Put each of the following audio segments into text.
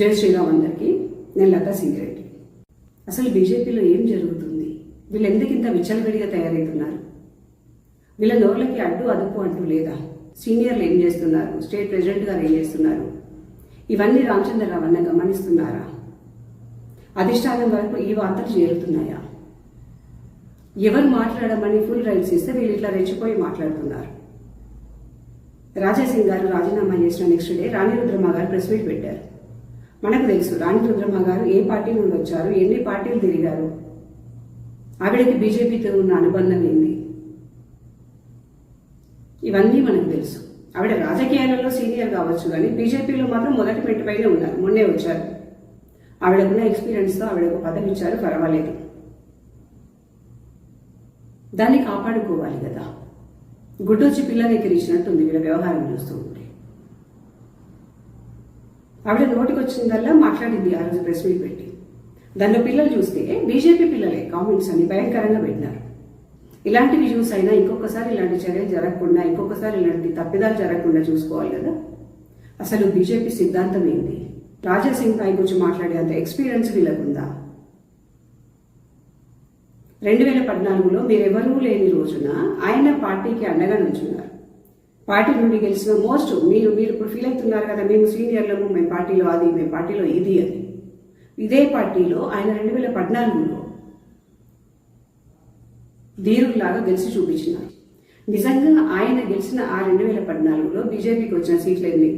జై శ్రీరామ్ అందరికీ. నేను లతా సింగిరెడ్డి. అసలు బీజేపీలో ఏం జరుగుతుంది? వీళ్ళు ఎందుకు ఇంత విచ్చలవిడిగా తయారవుతున్నారు వీళ్ళ నోర్లకి అడ్డు అదుపు అంటూ లేదా? సీనియర్లు ఏం చేస్తున్నారు? స్టేట్ ప్రెసిడెంట్ గారు ఏం చేస్తున్నారు? ఇవన్నీ రామచంద్రరావు అన్న గమనిస్తున్నారా? అధిష్టానం వరకు ఈ వార్తలు చేరుతున్నాయా? ఎవరు మాట్లాడమని ఫుల్ రైట్స్ ఇస్తే వీళ్ళు ఇట్లా రెచ్చిపోయి మాట్లాడుతున్నారు. రాజాసింగ్ గారు రాజీనామా చేసిన నెక్స్ట్ డే రాణి రుద్రమ్మ గారు ప్రెస్ మీట్ పెట్టారు. మనకు తెలుసు. రాణి రుద్రమ్మ గారు ఏ పార్టీ నుండి వచ్చారు ఎన్ని పార్టీలు తిరిగారు? ఆవిడకి బీజేపీతో ఉన్న అనుబంధం ఏంది? ఇవన్నీ మనకు తెలుసు. ఆవిడ రాజకీయాలలో సీనియర్ కావచ్చు కానీ బీజేపీలో మాత్రం మొదటి పెట్టిపైనే ఉన్నారు. మొన్నే వచ్చారు. ఆవిడకున్న ఎక్స్పీరియన్స్తో ఆవిడ ఒక పదవి ఇచ్చారు. పర్వాలేదు. దాన్ని కాపాడుకోవాలి కదా. గుడ్డొచ్చి పిల్ల దగ్గర వీళ్ళ వ్యవహారం చూస్తూ. ఆవిడ నోటికి వచ్చిందల్లా మాట్లాడింది ఆ రోజు ప్రెస్ మీట్ పెట్టి. దానిలో పిల్లలు చూస్తే బీజేపీ పిల్లలే కామెంట్స్ అని భయంకరంగా పెట్టినారు. ఇలాంటివి చూస్ అయినా ఇంకొకసారి ఇలాంటి చర్యలు జరగకుండా ఇంకొకసారి ఇలాంటి తప్పిదాలు జరగకుండా చూసుకోవాలి కదా. అసలు బీజేపీ సిద్ధాంతం ఏంటి? రాజాసింగ్ పై గురించి మాట్లాడే అంత ఎక్స్పీరియన్స్ వీళ్ళకుందా? రెండు వేల పద్నాలుగులో మీరెవరూ లేని రోజున ఆయన పార్టీకి అండగా నుంచున్నారు పార్టీ నుండి గెలిచిన మోస్ట్ మీరు మీరు ఇప్పుడు ఫీల్ అవుతున్నారు కదా మేము సీనియర్లము మేము పార్టీలో అది మేము పార్టీలో ఇది అని. ఇదే పార్టీలో ఆయన రెండు వేల పద్నాలుగులో ధీరులాగా గెలిచి చూపించినారు. నిజంగా ఆయన గెలిచిన ఆ రెండు వేల పద్నాలుగులో బీజేపీకి వచ్చిన సీట్లు ఎన్ని?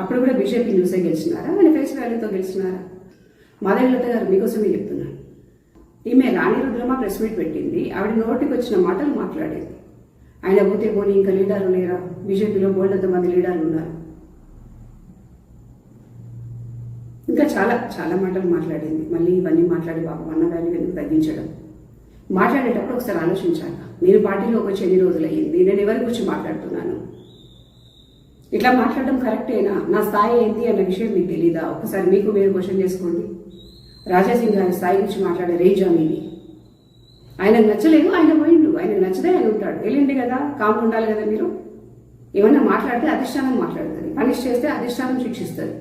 అప్పుడు కూడా బీజేపీ న్యూసే గెలిచినారా? ఆయన ఫేస్ వాల్యూతో గెలిచినారా? మాధవీలత గారు మీకోసమే చెప్తున్నాను ఈమె రాణి రుద్రమ ప్రెస్ మీట్ పెట్టింది. ఆవిడ నోటికి వచ్చిన మాటలు మాట్లాడేది. ఆయన పోతే పోనీ ఇంకా లీడర్లు లేరా? బీజేపీలో బోల్డంత మంది లీడర్లు ఉన్నారు. ఇంకా చాలా చాలా మాటలు మాట్లాడింది. మళ్ళీ ఇవన్నీ మాట్లాడి పాపం అన్న వాల్యూ ఎందుకు తగ్గించడం? మాట్లాడేటప్పుడు ఒకసారి ఆలోచించాలి. నేను పార్టీలోకి వచ్చి ఎన్ని రోజులు అయ్యింది నేను ఎవరి గురించి మాట్లాడుతున్నాను? ఇట్లా మాట్లాడడం కరెక్టేనా? నా స్థాయి ఏంటి అన్న విషయం మీకు తెలీదా? ఒకసారి మీకు మీరు క్వశ్చన్ చేసుకోండి. రాజాసింగ్ గారి స్థాయి గురించి మాట్లాడే రేజా మీది ఆయనకు నచ్చలేదు ఆయన పోయి ఆయన నచ్చదే ఆయన ఉంటాడు. వెళ్ళిండి కదా కామ్ ఉండాలి కదా మీరు? ఏమన్నా మాట్లాడితే అధిష్టానం మాట్లాడుతుంది. పనిష్ చేస్తే అధిష్టానం శిక్షిస్తుంది.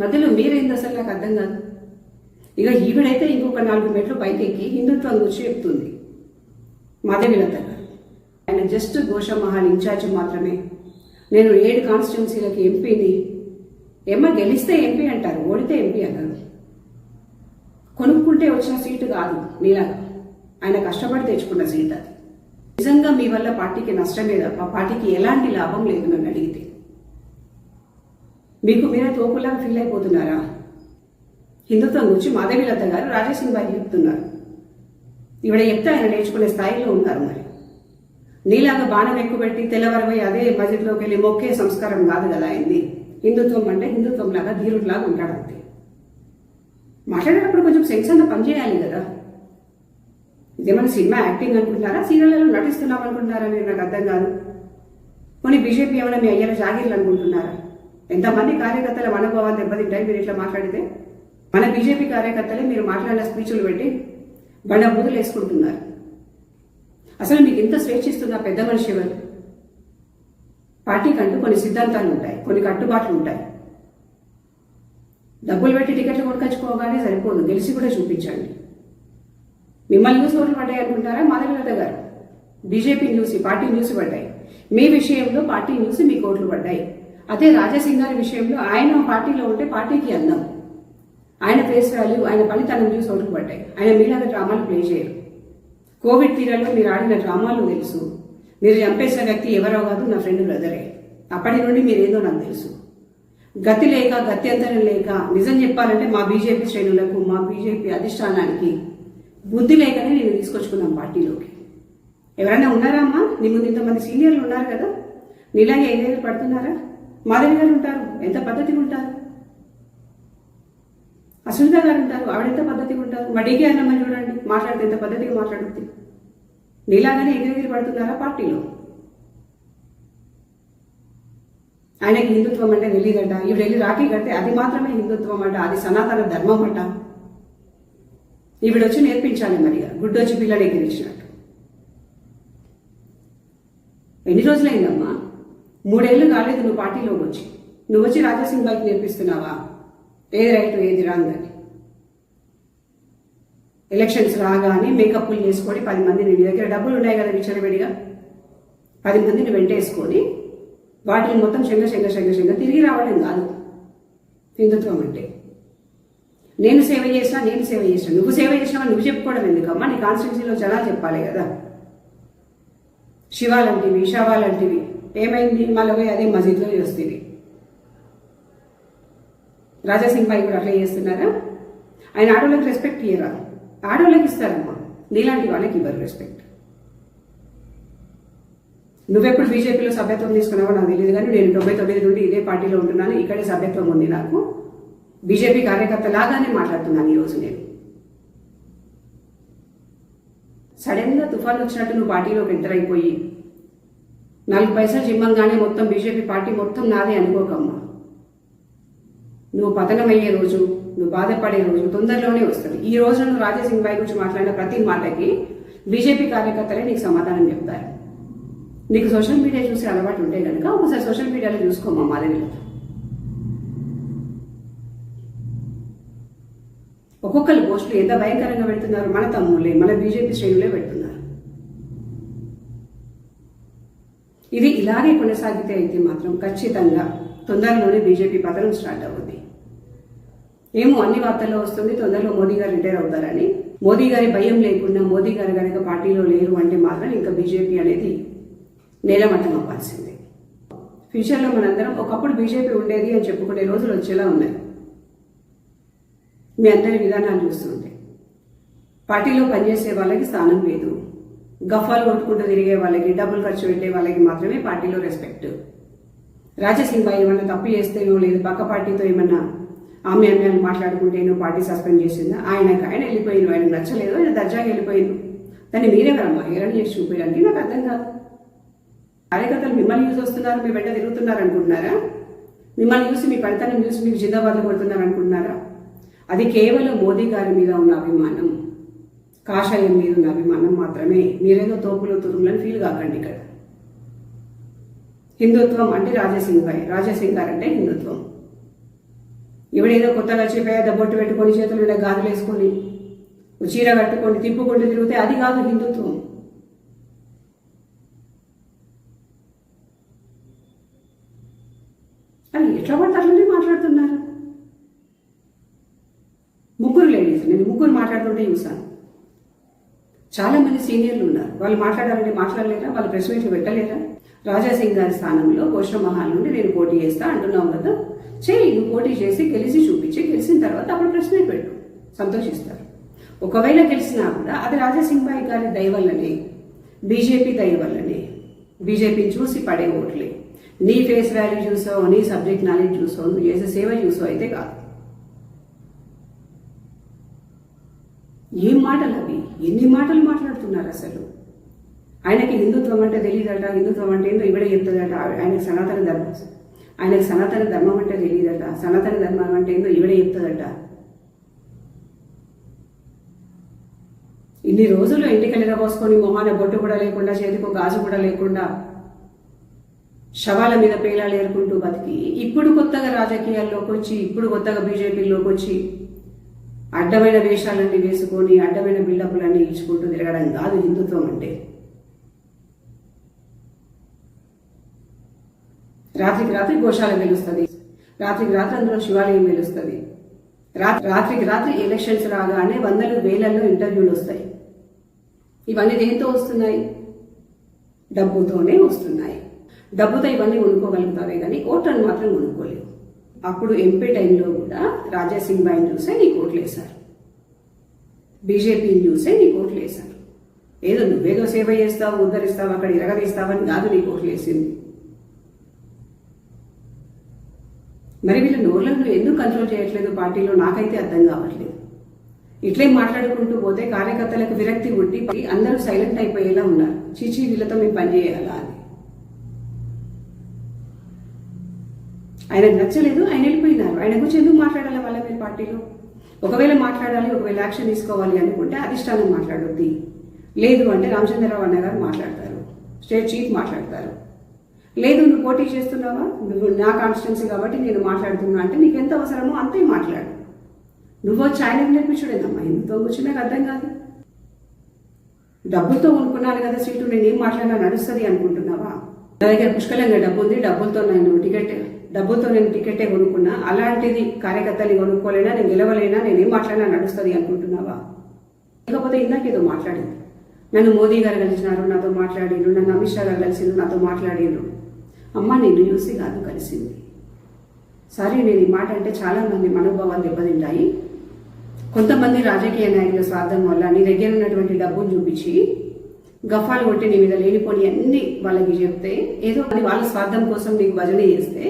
మధ్యలో మీరేంది అసలు నాకు అర్థం కాదు. ఇక ఈవిడైతే ఇంకొక నాలుగు మెట్లు పైకెక్కి హిందుత్వం గురించి చెప్తుంది. మాధవీలత గారు ఆయన జస్ట్ గోషమహల్ ఇన్ఛార్జ్ మాత్రమే. నేను ఏడు కాన్స్టిట్యున్సీలకి ఎంపీని. ఏమ్మ గెలిస్తే ఎంపీ అంటారు ఓడితే ఎంపీ అంటారు. కొనుక్కుంటే వచ్చిన సీటు కాదు నీలాగా. ఆయన కష్టపడి తెచ్చుకున్న సీట్ అది. నిజంగా మీ వల్ల పార్టీకి నష్టమే తప్ప పార్టీకి ఎలాంటి లాభం లేదు నన్ను అడిగితే. మీకు మీరే తోపులాగా ఫీల్ అయిపోతున్నారా? హిందుత్వం గురించి మాధవీలత గారు రాజేసింగ్ బాయి చెప్తున్నారు. ఇవిడ చెప్తే ఆయన నేర్చుకునే స్థాయిలో ఉన్నారు మరి. నీలాగా బాణం ఎక్కుపెట్టి పెట్టి అదే మస్జిద్లోకి వెళ్ళి మొక్కే సంస్కారం కాదు కదా అయింది హిందుత్వం అంటే హిందుత్వం లాగా ధీరుడిలాగా ఉంటాడు అంతే. మాట్లాడేటప్పుడు కొంచెం సెన్స్ అన్న పనిచేయాలి కదా. ఇదేమైనా సినిమా యాక్టింగ్ అనుకుంటున్నారా? సీరియల్లో నటిస్తున్నాం అనుకుంటున్నారా మీరు నాకు అర్థం కాదు. కొన్ని బీజేపీ ఏమైనా మీ అయ్యారు జాగీర్లు అనుకుంటున్నారా? ఎంతమంది కార్యకర్తల మనోభావాలు దెబ్బతింటాయి మీరు ఇట్లా మాట్లాడితే? మన బీజేపీ కార్యకర్తలే మీరు మాట్లాడిన స్పీచ్లు పెట్టి బండ బూతులు వేసుకుంటున్నారు. అసలు మీకు ఇంత స్వేచ్ఛిస్తున్న పెద్ద మనిషి ఎవరు? పార్టీకి అంటూ కొన్ని సిద్ధాంతాలు ఉంటాయి కొన్ని కట్టుబాట్లు ఉంటాయి. డబ్బులు పెట్టి టికెట్లు కొనుకొచ్చుకోగానే సరిపోదు గెలిచి కూడా చూపించండి. మిమ్మల్ని న్యూస్ ఓట్లు పడ్డాయి అనుకుంటారా? మాధవీలత గారు. బీజేపీ న్యూస్ పార్టీ న్యూస్ పడ్డాయి. మీ విషయంలో పార్టీ న్యూస్ మీకు ఓట్లు పడ్డాయి. అదే రాజాసింగ్ గారి విషయంలో ఆయన పార్టీలో ఉంటే పార్టీకి అందం. ఆయన ఫేస్ వాల్యూ ఆయన పనితనం న్యూస్ ఓట్లు పడ్డాయి. ఆయన మీలాగా డ్రామాలు ప్లే చేయరు. కోవిడ్ పీరియడ్లో మీరు ఆడిన డ్రామాలు తెలుసు. మీరు చంపేసిన వ్యక్తి ఎవరో కాదు నా ఫ్రెండ్ బ్రదరే. అప్పటి నుండి మీరేదో నాకు తెలుసు. గతి లేక గత్యంతరం లేక నిజం చెప్పాలంటే మా బీజేపీ శ్రేణులకు మా బీజేపీ అధిష్టానానికి బుద్ధి లేకనే నేను తీసుకొచ్చుకున్నాం పార్టీలోకి. ఎవరైనా ఉన్నారా అమ్మా? నీ ముందు ఇంతమంది సీనియర్లు ఉన్నారు కదా. నీలాగే ఐదేళ్ళు పడుతున్నారా? మాధవి గారు ఉంటారు. ఎంత పద్ధతిగా ఉంటారు? అసునిత గారు ఉంటారు. ఆవిడ ఎంత పద్ధతిగా ఉంటారు? మా డీకే అన్నమ్మ చూడండి. మాట్లాడితే ఎంత పద్ధతిగా మాట్లాడుతుంది నీలాగానే ఎగిరెగిరి పడుతున్నారా పార్టీలో? ఆయనకి హిందుత్వం అంటే తెలియదట. ఈవిడ వెళ్ళి రాఖీ కడితే అది మాత్రమే హిందుత్వం అంట. అది సనాతన ధర్మం అంట. ఈవిడొచ్చి నేర్పించాలి మరి గుడ్డొచ్చి పిల్లని ఎగిరించినట్టు ఎన్ని రోజులైందమ్మా? మూడేళ్ళు కాలేదు నువ్వు పార్టీలోకి వచ్చి. నువ్వు వచ్చి రాజాసింగ్ బైక్ నేర్పిస్తున్నావా? ఏది రైట్ ఏది రాంగ్ అని. ఎలక్షన్స్ రాగానే మేకప్లు చేసుకొని పది మందిని నీ దగ్గర డబ్బులు ఉన్నాయి కదా విచ్చలవిడిగా పది మందిని వెంటేసుకొని వాటిని మొత్తం శంగ శంగ శంగ శంగ తిరిగి రావడం కాదు. హిందుత్వం అంటే. నేను సేవ చేసినా నేను సేవ చేసినా. నువ్వు సేవ చేసినావా? నువ్వు చెప్పుకోవడం ఎందుకమ్మా? నీ కాన్స్టిట్యున్సీలో జనాలు చెప్పాలి కదా. శివాలంటివి శవాలంటివి ఏమైంది? మళ్ళీ పోయి అదే మసీద్లో చేస్తుంది రాజాసింగ్ భాయ్ కూడా అట్లా చేస్తున్నారా? ఆయన ఆడవాళ్ళకి రెస్పెక్ట్ ఇయ్యరా? ఆడవాళ్ళకి ఇస్తారమ్మా. నీలాంటి వాళ్ళకి ఇవ్వరు రెస్పెక్ట్ నువ్వెప్పుడు బీజేపీలో సభ్యత్వం తీసుకున్నావో నాకు తెలియదు కానీ నేను తొంభై తొమ్మిది నుండి ఇదే పార్టీలో ఉంటున్నాను. ఇక్కడే సభ్యత్వం ఉంది నాకు. బీజేపీ కార్యకర్త లాగానే మాట్లాడుతున్నాను ఈరోజు నేను. సడన్గా తుఫాన్ వచ్చినట్టు నువ్వు పార్టీలోకి ఎంటర్ అయిపోయి నాలుగు పైసలు జిమ్మంగానే మొత్తం బీజేపీ పార్టీ మొత్తం నాదే అనుకోకమ్మా. నువ్వు పతనమయ్యే రోజు నువ్వు బాధపడే రోజు తొందరలోనే వస్తుంది. ఈ రోజు నువ్వు రాజాసింగ్ బాయ్ గురించి మాట్లాడిన ప్రతి మాటకి బీజేపీ కార్యకర్తలే నీకు సమాధానం చెప్తారు. నీకు సోషల్ మీడియా చూసే అలవాటు ఉంటే కనుక ఒకసారి సోషల్ మీడియాలో చూసుకోమా మాధవిలో ఒక్కొక్కరు పోస్టులు ఎంత భయంకరంగా పెడుతున్నారు? మన తమ్ముళ్ళే మన బీజేపీ శ్రేణులే పెడుతున్నారు. ఇది ఇలాగే కొనసాగితే అయితే మాత్రం ఖచ్చితంగా తొందరలోనే బీజేపీ పతనం స్టార్ట్ అవుతుంది ఏమో అన్ని వార్తల్లో వస్తుంది తొందరలో మోదీ గారు రిటైర్ అవుతారని. మోదీ గారి భయం లేకుండా మోదీ గారు కనుక పార్టీలో లేరు అంటే మాత్రం ఇంకా బీజేపీ అనేది నేలమట్టం అవ్వాల్సిందే. ఫ్యూచర్లో మనందరం ఒకప్పుడు బీజేపీ ఉండేది అని చెప్పుకునే రోజులు వచ్చేలా ఉన్నాయి. మీ అందరి విధానాలు చూస్తుంటే. పార్టీలో పనిచేసే వాళ్ళకి స్థానం లేదు. గఫాలు కొట్టుకుంటూ తిరిగే వాళ్ళకి డబ్బులు ఖర్చు పెట్టే వాళ్ళకి మాత్రమే పార్టీలో రెస్పెక్ట్ రాజసింహ ఏమన్నా తప్పు చేస్తేనో లేదు పక్క పార్టీతో ఏమన్నా ఆమె అమ్మాయిలు మాట్లాడుకుంటేనో పార్టీ సస్పెండ్ చేసిందా? ఆయనకు ఆయన వెళ్ళిపోయింది ఆయనకు నచ్చలేదు ఆయన దర్జాగా వెళ్ళిపోయింది దాన్ని మీరే కదమ్మా హీరోని చేసి చూపించడానికి నాకు అర్థం కాదు. కార్యకర్తలు మిమ్మల్ని యూజ్ వస్తున్నారు మీ వెంట తిరుగుతున్నారు అనుకుంటున్నారా? మిమ్మల్ని చూసి మీ పనితనం చూసి మీకు జిందాబాద్లు కొడుతున్నారు అనుకుంటున్నారా? అది కేవలం మోదీ గారి మీద ఉన్న అభిమానం కాషాయం మీద ఉన్న అభిమానం మాత్రమే. మీరేదో తోపులు తురుములని ఫీల్ కాకండి ఇక్కడ. హిందుత్వం అంటే రాజసింగ్ భాయ్ రాజసింగ్ గారు అంటే హిందుత్వం ఇవిడేదో కొత్తగా వచ్చి పేద బొట్టు పెట్టుకొని చేతులు నిండా గాజులు వేసుకొని చీర కట్టుకొని తిప్పుకుంటూ తిరిగితే అది కాదు హిందుత్వం. అది ఎట్లా పడతారు అట్లనే మాట్లాడుతున్నారు ముగ్గురు లేడీస్ నేను ముగ్గురు మాట్లాడుతుంటే చూశాను చాలా మంది సీనియర్లు ఉన్నారు. వాళ్ళు మాట్లాడాలంటే మాట్లాడలేరా? వాళ్ళు ప్రెస్ మీట్లు పెట్టలేరా? రాజాసింగ్ గారి స్థానంలో కోష్ణ మహాల్ నుండి నేను పోటీ చేస్తా అంటున్నావు కదా? చేయి నువ్వు పోటీ చేసి గెలిచి చూపించి గెలిచిన తర్వాత అప్పుడు ప్రెస్ మీట్ పెట్టు. సంతోషిస్తారు. ఒకవేళ గెలిచినా కూడా అది రాజాసింగ్ బాయ్ గారి దయ వల్లనే బీజేపీ దయ వల్లనే బీజేపీని చూసి పడే ఓట్లే. నీ ఫేస్ వాల్యూ చూసావు నీ సబ్జెక్ట్ నాలెడ్జ్ చూసావు నువ్వు చేసే సేవ చూసో అయితే కాదు. ఏం మాటలు అవి? ఎన్ని మాటలు మాట్లాడుతున్నారు అసలు? ఆయనకి హిందుత్వం అంటే తెలియదట హిందుత్వం అంటే ఏందో ఇవిడే చెప్తుందట. ఆయనకి సనాతన ధర్మం ఆయనకు సనాతన ధర్మం అంటే తెలియదట సనాతన ధర్మం అంటే ఏందో ఇవిడే చెప్తుందట. ఇన్ని రోజులు ఇంటికి పోసుకొని మొహాన బొట్టు కూడా లేకుండా చేతికి గాజు కూడా లేకుండా శవాల మీద పేలాలు ఏరుకుంటూ బతికి ఇప్పుడు కొత్తగా రాజకీయాల్లోకి వచ్చి ఇప్పుడు కొత్తగా బీజేపీలోకి వచ్చి అడ్డమైన వేషాలన్నీ వేసుకొని అడ్డమైన బిల్డప్లన్నీ ఇచ్చుకుంటూ తిరగడం కాదు హిందుత్వం అంటే. రాత్రికి రాత్రి గోశాల వెలుస్తుంది రాత్రికి రాత్రి అందులో శివాలయం వెలుస్తుంది రాత్రి రాత్రికి రాత్రి ఎలక్షన్స్ రాగానే వందలు వేలల్లో ఇంటర్వ్యూలు వస్తాయి. ఇవన్నీ దేంతో వస్తున్నాయి? డబ్బుతోనే వస్తున్నాయి. డబ్బుతో ఇవన్నీ కొనుక్కోగలుగుతారే కానీ ఓట్లను మాత్రం కొనుక్కోలేవు. అప్పుడు ఎంపీ టైంలో కూడా రాజాసింగ్ బాయిని చూసే నీ కోట్లు వేశారు బీజేపీని చూసే నీ కోట్లు వేశారు ఏదో నువ్వేదో సేవ చేస్తావు ఉద్ధరిస్తావు అక్కడ ఇరగదీస్తావని కాదు నీ కోట్లు వేసింది మరి వీళ్ళ నోర్లను ఎందుకు కంట్రోల్ చేయట్లేదు? పార్టీలో నాకైతే అర్థం కావట్లేదు. ఇట్లే మాట్లాడుకుంటూ పోతే కార్యకర్తలకు విరక్తి ఉండి అందరూ సైలెంట్ అయిపోయేలా ఉన్నారు. చీచీ వీళ్ళతో మేము పనిచేయాలా ఆయనకు నచ్చలేదు ఆయన వెళ్ళిపోయినారు. ఆయన గురించి ఎందుకు మాట్లాడాలి వాళ్ళ మీరు పార్టీలో? ఒకవేళ మాట్లాడాలి ఒకవేళ యాక్షన్ తీసుకోవాలి అనుకుంటే అధిష్టానం మాట్లాడొద్ది. లేదు అంటే రామచంద్రరావు అన్న గారు మాట్లాడతారు. స్టేట్ చీఫ్ మాట్లాడతారు. లేదు నువ్వు పోటీ చేస్తున్నావా? నువ్వు నా కాన్స్టిట్యున్సీ కాబట్టి నేను మాట్లాడుతున్నా అంటే నీకు ఎంత అవసరమో అంతే మాట్లాడు. నువ్వు వచ్చి ఆయనకు నేర్పించుడేనమ్మా. ఎందుతో వచ్చి నాకు అర్థం కాదు. డబ్బులతో కొనుక్కున్నాను కదా సీటు నేను ఏం మాట్లాడినా నడుస్తుంది అనుకుంటున్నావా? నా దగ్గర పుష్కలంగా డబ్బు ఉంది డబ్బులతో నేను టికెట్ డబ్బుతో నేను టికెటే కొనుక్కున్నా అలాంటిది కార్యకర్తలు కొనుక్కోలేనా నేను గెలవలేనా నేను మాట్లాడినా నడుస్తుంది అనుకుంటున్నావా? లేకపోతే ఇందాకేదో మాట్లాడింది. నన్ను మోదీ గారు కలిసినారు నాతో మాట్లాడిరు నన్ను అమిత్ షా గారు కలిసిండ్రు నాతో మాట్లాడిరు అమ్మ నిన్ను చూసి కాదు కలిసింది. సరే నేను ఈ మాట అంటే చాలా మంది మనోభావాలు దెబ్బతింటాయి. కొంతమంది రాజకీయ నాయకుల స్వార్థం వల్ల నీ దగ్గర ఉన్నటువంటి డబ్బును చూపించి గఫాలు కొట్టి నీ మీద లేనిపోని అన్ని వాళ్ళకి చెప్తే ఏదో అది వాళ్ళ స్వార్థం కోసం నీకు భజన చేస్తే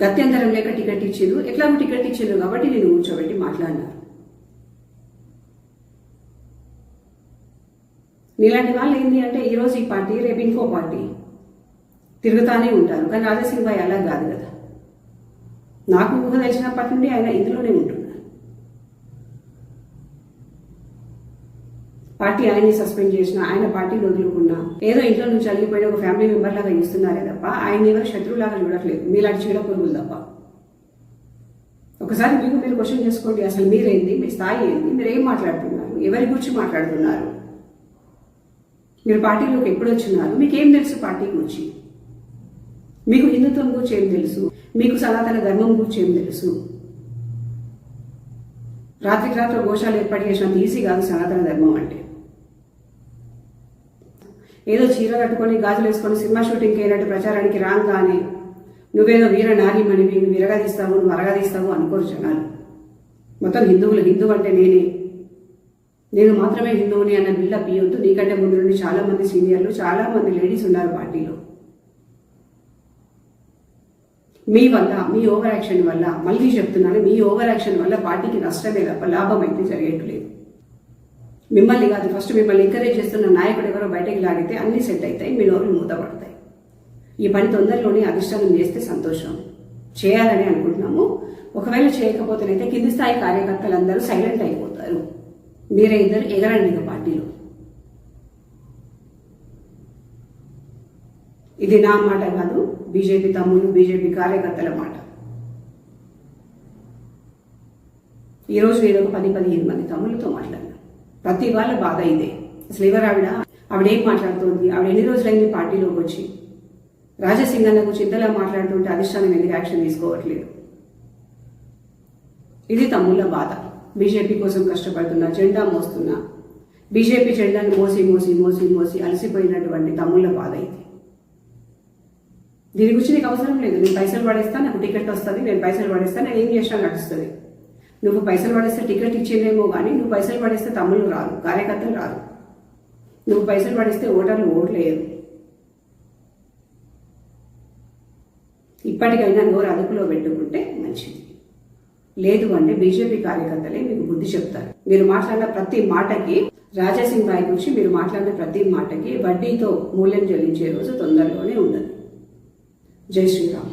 గత్యంతరం లేక టికెట్ ఇచ్చిరు ఎట్లాగో టికెట్ ఇచ్చిరు కాబట్టి నేను కూర్చోబెట్టి మాట్లాడినారు నీలాంటి వాళ్ళు ఏంటి అంటే ఈరోజు ఈ పార్టీ రేపు ఇంకో పార్టీ తిరుగుతానే ఉంటారు. కానీ రాజసింగ్ భాయ్ అలా కాదు కదా. నాకు ఊహ తెలిసినప్పటి నుండి ఆయన ఇందులోనే ఉంటున్నారు పార్టీ ఆయన్ని సస్పెండ్ చేసిన ఆయన పార్టీని వదులుకున్నా ఏదో ఇంట్లో నుంచి అలిగిపోయిన ఒక ఫ్యామిలీ మెంబర్ లాగా ఇస్తున్నారే తప్ప ఆయన ఎవరు శత్రువులాగా చూడట్లేదు. మీలాంటి చీడ పురుగులు తప్ప. ఒకసారి మీకు మీరు క్వశ్చన్ చేసుకోండి అసలు మీరేంది? మీ స్థాయి ఏంది? మీరు ఏం మాట్లాడుతున్నారు? ఎవరి గురించి మాట్లాడుతున్నారు? మీరు పార్టీలోకి ఎప్పుడు వచ్చినారు? మీకేం తెలుసు పార్టీ గురించి? మీకు హిందుత్వం గురించి ఏం తెలుసు? మీకు సనాతన ధర్మం గురించి ఏం తెలుసు? రాత్రికి రాత్రి ఘోషాలు ఏర్పాటు చేసినంత ఈజీ కాదు సనాతన ధర్మం అంటే. ఏదో చీర కట్టుకొని గాజులు వేసుకొని సినిమా షూటింగ్కి అయినట్టు ప్రచారానికి రాగానే నువ్వేదో వీర నారీమణివి నువ్వు విరగదీస్తావు నువ్వు అరగదీస్తావు అనుకోరు జనాలు. మొత్తం హిందువులు హిందువు అంటే నేనే. నేను మాత్రమే హిందువుని అన్న బిల్ల ఇవ్వద్దు. నీకంటే ముందు నుండి చాలా మంది సీనియర్లు చాలా మంది లేడీస్ ఉన్నారు పార్టీలో. మీ వల్ల మీ ఓవర్ యాక్షన్ వల్ల మళ్ళీ చెప్తున్నాను మీ ఓవర్ యాక్షన్ వల్ల పార్టీకి నష్టమే తప్ప లాభం అయితే జరిగేట్లేదు. మిమ్మల్ని కాదు ఫస్ట్ మిమ్మల్ని ఎంకరేజ్ చేస్తున్న నాయకుడు ఎవరో బయటకు లాగితే అన్ని సెట్ అవుతాయి మీ నోరు మూతపడతాయి. ఈ పని తొందరలోనే అధిష్టానం చేస్తే సంతోషం. చేయాలని అనుకుంటున్నాము. ఒకవేళ చేయకపోతేనైతే కింది స్థాయి కార్యకర్తలందరూ సైలెంట్ అయిపోతారు. మీరే ఇద్దరు ఎగరండి ఇక పార్టీలో. ఇది నా మాట కాదు బీజేపీ తమ్ముడు బీజేపీ కార్యకర్తల మాట. ఈరోజు నేను ఒక పది పదిహేను మంది తమ్ముళ్ళతో మాట్లాడినా ప్రతి వాళ్ళ బాధ ఇదే. అసలు ఎవరు ఆవిడ? ఆవిడ ఏం మాట్లాడుతోంది? ఆవిడ ఎన్ని రోజులైంది పార్టీలోకి వచ్చి? రాజసింగన్న గురించి ఇంతలా మాట్లాడుతుంటే అధిష్టానం ఎందుకు యాక్షన్ తీసుకోవట్లేదు? ఇది తమ్ముళ్ళ బాధ. బీజేపీ కోసం కష్టపడుతున్నా జెండా మోస్తున్నా. బీజేపీ జెండాను మోసి మోసి మోసి మోసి అలసిపోయినటువంటి తమ్ముళ్ళ బాధ ఇది. దీని గురించి నీకు అవసరం లేదు. నేను పైసలు పడేస్తాను నాకు టికెట్ వస్తుంది నేను పైసలు పడేస్తాను నేను ఏం చేసినా నడుస్తుంది. నువ్వు పైసలు పడేస్తే టికెట్ ఇచ్చేదేమో కానీ నువ్వు పైసలు పడేస్తే తమ్ముళ్ళు రారు కార్యకర్తలు రారు. నువ్వు పైసలు పడేస్తే ఓటర్లు ఓట్లేయరు. ఇప్పటికైనా నోరు అదుపులో పెట్టుకుంటే మంచిది. లేదు అంటే బీజేపీ కార్యకర్తలే మీకు బుద్ధి చెప్తారు. మీరు మాట్లాడిన ప్రతి మాటకి రాజాసింగ్ రాయ్ గురించి మీరు మాట్లాడిన ప్రతి మాటకి వడ్డీతో మూల్యం చెల్లించే రోజు తొందరలోనే ఉండదు. జై శ్రీరామ్.